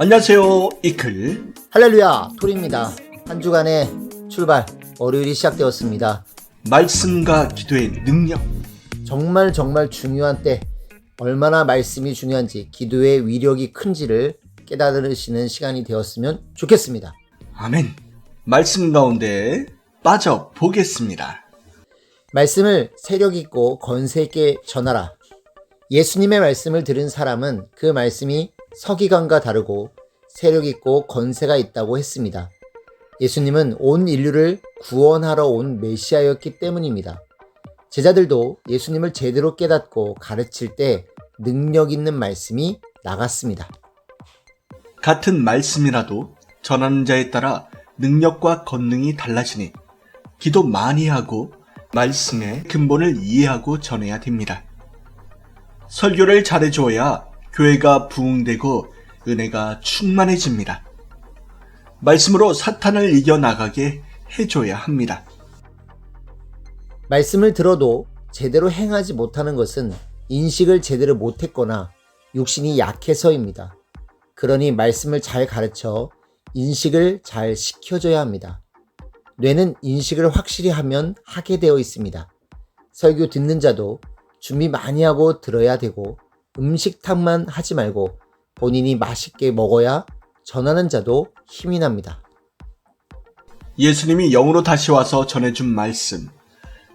안녕하세요, 이클. 할렐루야 토리입니다. 한 주간의 출발 월요일이 시작되었습니다. 말씀과 기도의 능력. 정말 정말 중요한 때 얼마나 말씀이 중요한지 기도의 위력이 큰지를 깨달으시는 시간이 되었으면 좋겠습니다. 아멘. 말씀 가운데 빠져 보겠습니다. 말씀을 세력 있고 건세 있게 전하라. 예수님의 말씀을 들은 사람은 그 말씀이 서기관과 다르고 세력 있고 건세가 있다고 했습니다. 예수님은 온 인류를 구원하러 온 메시아였기 때문입니다. 제자들도 예수님을 제대로 깨닫고 가르칠 때 능력 있는 말씀이 나갔습니다. 같은 말씀이라도 전하는 자에 따라 능력과 권능이 달라지니 기도 많이 하고 말씀의 근본을 이해하고 전해야 됩니다. 설교를 잘해줘야 교회가 부흥되고 은혜가 충만해집니다. 말씀으로 사탄을 이겨나가게 해줘야 합니다. 말씀을 들어도 제대로 행하지 못하는 것은 인식을 제대로 못했거나 육신이 약해서입니다. 그러니 말씀을 잘 가르쳐 인식을 잘 시켜줘야 합니다. 뇌는 인식을 확실히 하면 하게 되어 있습니다. 설교 듣는 자도 준비 많이 하고 들어야 되고 음식탕만 하지 말고 본인이 맛있게 먹어야 전하는 자도 힘이 납니다. 예수님이 영으로 다시 와서 전해준 말씀,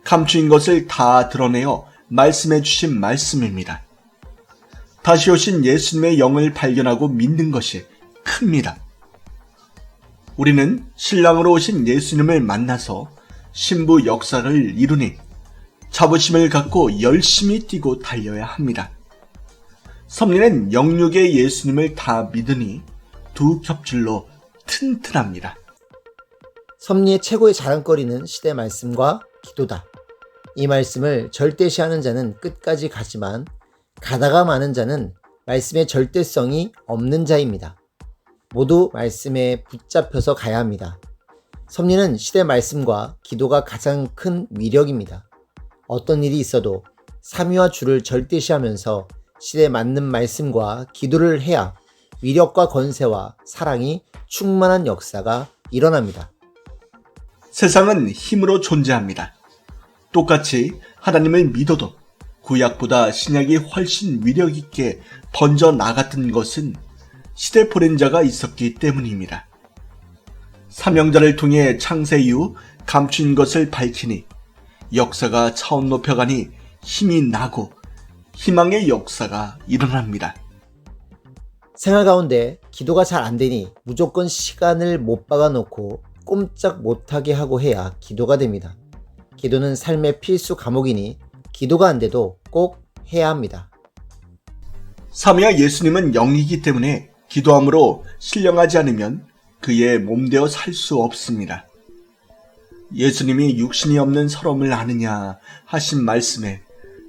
감추인 것을 다 드러내어 말씀해 주신 말씀입니다. 다시 오신 예수님의 영을 발견하고 믿는 것이 큽니다. 우리는 신랑으로 오신 예수님을 만나서 신부 역사를 이루니 자부심을 갖고 열심히 뛰고 달려야 합니다. 섭리는 영육의 예수님을 다 믿으니 두 겹줄로 튼튼합니다. 섭리의 최고의 자랑거리는 시대 말씀과 기도다. 이 말씀을 절대시하는 자는 끝까지 가지만 가다가 마는 자는 말씀의 절대성이 없는 자입니다. 모두 말씀에 붙잡혀서 가야 합니다. 섭리는 시대 말씀과 기도가 가장 큰 위력입니다. 어떤 일이 있어도 삼위와 주를 절대시하면서 시대에 맞는 말씀과 기도를 해야 위력과 건세와 사랑이 충만한 역사가 일어납니다. 세상은 힘으로 존재합니다. 똑같이 하나님을 믿어도 구약보다 신약이 훨씬 위력 있게 번져 나갔던 것은 시대 보낸 자가 있었기 때문입니다. 사명자를 통해 창세 이후 감춘 것을 밝히니 역사가 차원 높여가니 힘이 나고 희망의 역사가 일어납니다. 생활 가운데 기도가 잘 안 되니 무조건 시간을 못 박아놓고 꼼짝 못하게 하고 해야 기도가 됩니다. 기도는 삶의 필수 과목이니 기도가 안 돼도 꼭 해야 합니다. 삼위와 예수님은 영이기 때문에 기도함으로 신령하지 않으면 그의 몸되어 살 수 없습니다. 예수님이 육신이 없는 서러움을 아느냐 하신 말씀에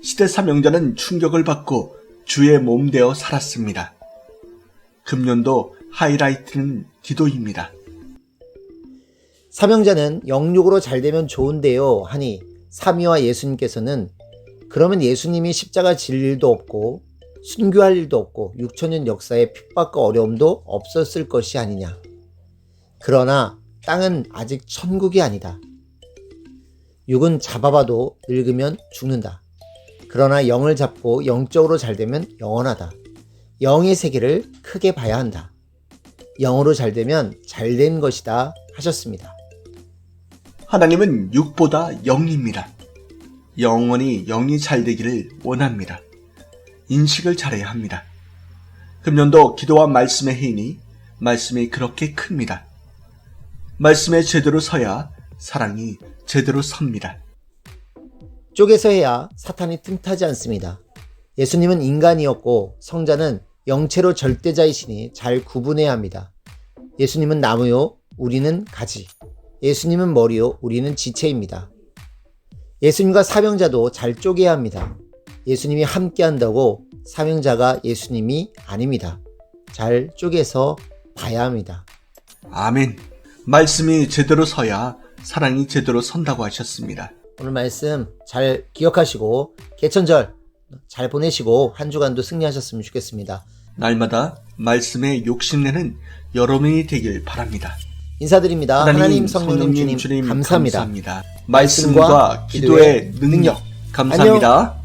시대 사명자는 충격을 받고 주의 몸되어 살았습니다. 금년도 하이라이트는 기도입니다. 사명자는 영육으로 잘 되면 좋은데요 하니 삼위와 예수님께서는 그러면 예수님이 십자가 질 일도 없고 순교할 일도 없고 6천년 역사의 핍박과 어려움도 없었을 것이 아니냐. 그러나 땅은 아직 천국이 아니다. 육은 잡아봐도 늙으면 죽는다. 그러나 영을 잡고 영적으로 잘 되면 영원하다. 영의 세계를 크게 봐야 한다. 영으로 잘 되면 잘 된 것이다 하셨습니다. 하나님은 육보다 영입니다. 영원히 영이 잘 되기를 원합니다. 인식을 잘해야 합니다. 금년도 기도와 말씀의 해이니 말씀이 그렇게 큽니다. 말씀에 제대로 서야 사랑이 제대로 섭니다. 쪼개서 해야 사탄이 틈타지 않습니다. 예수님은 인간이었고 성자는 영체로 절대자이시니 잘 구분해야 합니다. 예수님은 나무요, 우리는 가지. 예수님은 머리요, 우리는 지체입니다. 예수님과 사명자도 잘 쪼개야 합니다. 예수님이 함께 한다고 사명자가 예수님이 아닙니다. 잘 쪼개서 봐야 합니다. 아멘. 말씀이 제대로 서야 사랑이 제대로 선다고 하셨습니다. 오늘 말씀 잘 기억하시고 개천절 잘 보내시고 한 주간도 승리하셨으면 좋겠습니다. 날마다 말씀에 욕심내는 여러분이 되길 바랍니다. 인사드립니다. 하나님, 성령님, 주님, 감사합니다. 말씀과 기도의 능력 감사합니다.